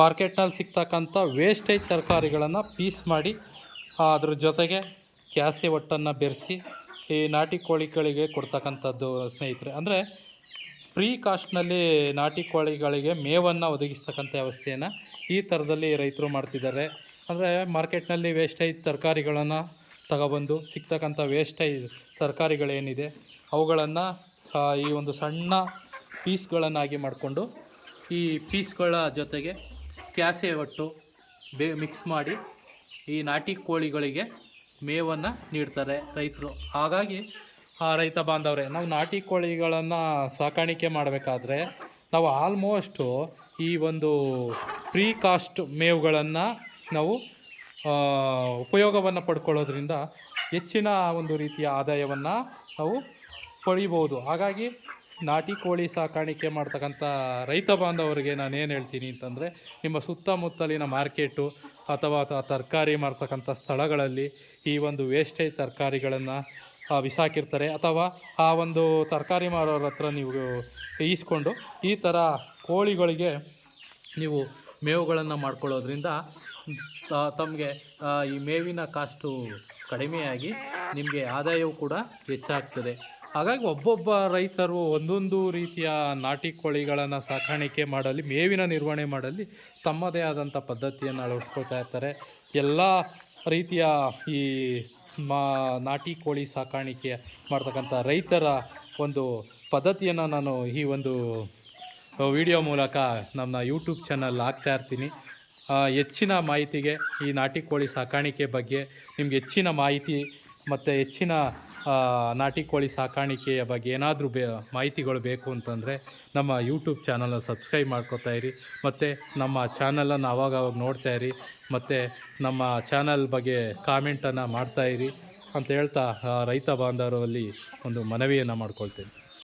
ಮಾರ್ಕೆಟ್ನಲ್ಲಿ ಸಿಗ್ತಕ್ಕಂಥ ವೇಸ್ಟೇಜ್ ತರಕಾರಿಗಳನ್ನು ಪೀಸ್ ಮಾಡಿ, ಅದ್ರ ಜೊತೆಗೆ ಕ್ಯಾಸೆ ಒಟ್ಟನ್ನು ಬೆರೆಸಿ, ಈ ನಾಟಿ ಕೋಳಿಗಳಿಗೆ ಕೊಡ್ತಕ್ಕಂಥದ್ದು ಸ್ನೇಹಿತರೆ. ಅಂದರೆ ಫ್ರೀ ಕಾಸ್ಟ್ನಲ್ಲಿ ನಾಟಿ ಕೋಳಿಗಳಿಗೆ ಮೇವನ್ನು ಒದಗಿಸ್ತಕ್ಕಂಥ ವ್ಯವಸ್ಥೆಯನ್ನು ಈ ಥರದಲ್ಲಿ ರೈತರು ಮಾಡ್ತಿದ್ದಾರೆ. ಅಂದರೆ ಮಾರ್ಕೆಟ್ನಲ್ಲಿ ವೇಸ್ಟೇಜ್ ತರಕಾರಿಗಳನ್ನು ತಗೊಬಂದು ಸಿಗ್ತಕ್ಕಂಥ ವೇಸ್ಟೇಜ್ ತರಕಾರಿಗಳೇನಿದೆ, ಅವುಗಳನ್ನು ಈ ಒಂದು ಸಣ್ಣ ಪೀಸ್ಗಳನ್ನಾಗಿ ಮಾಡಿಕೊಂಡು, ಈ ಪೀಸ್ಗಳ ಜೊತೆಗೆ ಕ್ಯಾಸೆ ಒಟ್ಟು ಬೇ ಮಿಕ್ಸ್ ಮಾಡಿ ಈ ನಾಟಿ ಕೋಳಿಗಳಿಗೆ ಮೇವನ್ನು ನೀಡ್ತಾರೆ ರೈತರು. ಹಾಗಾಗಿ, ಆ, ರೈತ ಬಾಂಧವರೇ, ನಾವು ನಾಟಿ ಕೋಳಿಗಳನ್ನು ಸಾಕಾಣಿಕೆ ಮಾಡಬೇಕಾದ್ರೆ ನಾವು ಆಲ್ಮೋಸ್ಟು ಈ ಒಂದು ಪ್ರೀ ಕಾಸ್ಟ್ ಮೇವುಗಳನ್ನು ನಾವು ಉಪಯೋಗವನ್ನು ಪಡ್ಕೊಳ್ಳೋದ್ರಿಂದ ಹೆಚ್ಚಿನ ಒಂದು ರೀತಿಯ ಆದಾಯವನ್ನು ನಾವು ಪಡಿಬೋದು. ಹಾಗಾಗಿ ನಾಟಿ ಕೋಳಿ ಸಾಕಾಣಿಕೆ ಮಾಡ್ತಕ್ಕಂಥ ರೈತ ಬಾಂಧವರಿಗೆ ನಾನು ಏನು ಹೇಳ್ತೀನಿ ಅಂತಂದರೆ, ನಿಮ್ಮ ಸುತ್ತಮುತ್ತಲಿನ ಮಾರ್ಕೆಟು ಅಥವಾ ತರಕಾರಿ ಮಾರ್ತಕ್ಕಂಥ ಸ್ಥಳಗಳಲ್ಲಿ ಈ ಒಂದು ವೇಸ್ಟೇಜ್ ತರಕಾರಿಗಳನ್ನು ಬಿಸಾಕಿರ್ತಾರೆ. ಅಥವಾ ಆ ಒಂದು ತರಕಾರಿ ಮಾರೋರ ಹತ್ರ ನೀವು ಈಸ್ಕೊಂಡು ಈ ಥರ ಕೋಳಿಗಳಿಗೆ ನೀವು ಮೇವುಗಳನ್ನು ಮಾಡ್ಕೊಳ್ಳೋದ್ರಿಂದ ತಮಗೆ ಈ ಮೇವಿನ ಕಾಸ್ಟು ಕಡಿಮೆಯಾಗಿ ನಿಮಗೆ ಆದಾಯವೂ ಕೂಡ ಹೆಚ್ಚಾಗ್ತದೆ. ಹಾಗಾಗಿ ಒಬ್ಬೊಬ್ಬ ರೈತರು ಒಂದೊಂದು ರೀತಿಯ ನಾಟಿ ಕೋಳಿಗಳನ್ನು ಸಾಕಾಣಿಕೆ ಮಾಡಲಿ, ಮೇವಿನ ನಿರ್ವಹಣೆ ಮಾಡಲಿ, ತಮ್ಮದೇ ಆದಂಥ ಪದ್ಧತಿಯನ್ನು ಅಳವಡಿಸ್ಕೊಳ್ತಾ ಇರ್ತಾರೆ. ಎಲ್ಲ ರೀತಿಯ ಈ ಮಾ, ನಾಟಿ ಕೋಳಿ ಸಾಕಾಣಿಕೆ ಮಾಡ್ತಕ್ಕಂಥ ರೈತರ ಒಂದು ಪದ್ಧತಿಯನ್ನು ನಾನು ಈ ಒಂದು ವಿಡಿಯೋ ಮೂಲಕ ನಮ್ಮ ಯೂಟ್ಯೂಬ್ ಚಾನಲ್ ಹಾಕ್ತಾ ಇರ್ತೀನಿ. ಹೆಚ್ಚಿನ ಮಾಹಿತಿಗೆ ಈ ನಾಟಿ ಕೋಳಿ ಸಾಕಾಣಿಕೆ ಬಗ್ಗೆ ನಿಮ್ಗೆ ಹೆಚ್ಚಿನ ಮಾಹಿತಿ ಮತ್ತು ಹೆಚ್ಚಿನ ನಾಟಿ ಕೋಳಿ ಸಾಕಾಣಿಕೆಯ ಬಗ್ಗೆ ಏನಾದರೂ ಬೇ, ಮಾಹಿತಿಗಳು ಬೇಕು ಅಂತಂದರೆ ನಮ್ಮ ಯೂಟ್ಯೂಬ್ ಚಾನಲ್ನ ಸಬ್ಸ್ಕ್ರೈಬ್ ಮಾಡ್ಕೋತಾ ಇರಿ. ಮತ್ತು ನಮ್ಮ ಚಾನಲನ್ನು ಅವಾಗವಾಗ ಅವಾಗ ನೋಡ್ತಾ ಇರಿ. ಮತ್ತು ನಮ್ಮ ಚಾನಲ್ ಬಗ್ಗೆ ಕಾಮೆಂಟನ್ನು ಮಾಡ್ತಾಯಿರಿ ಅಂತ ಹೇಳ್ತಾ ರೈತ ಬಾಂಧವರಲ್ಲಿ ಒಂದು ಮನವಿಯನ್ನು ಮಾಡ್ಕೊಳ್ತೇನೆ.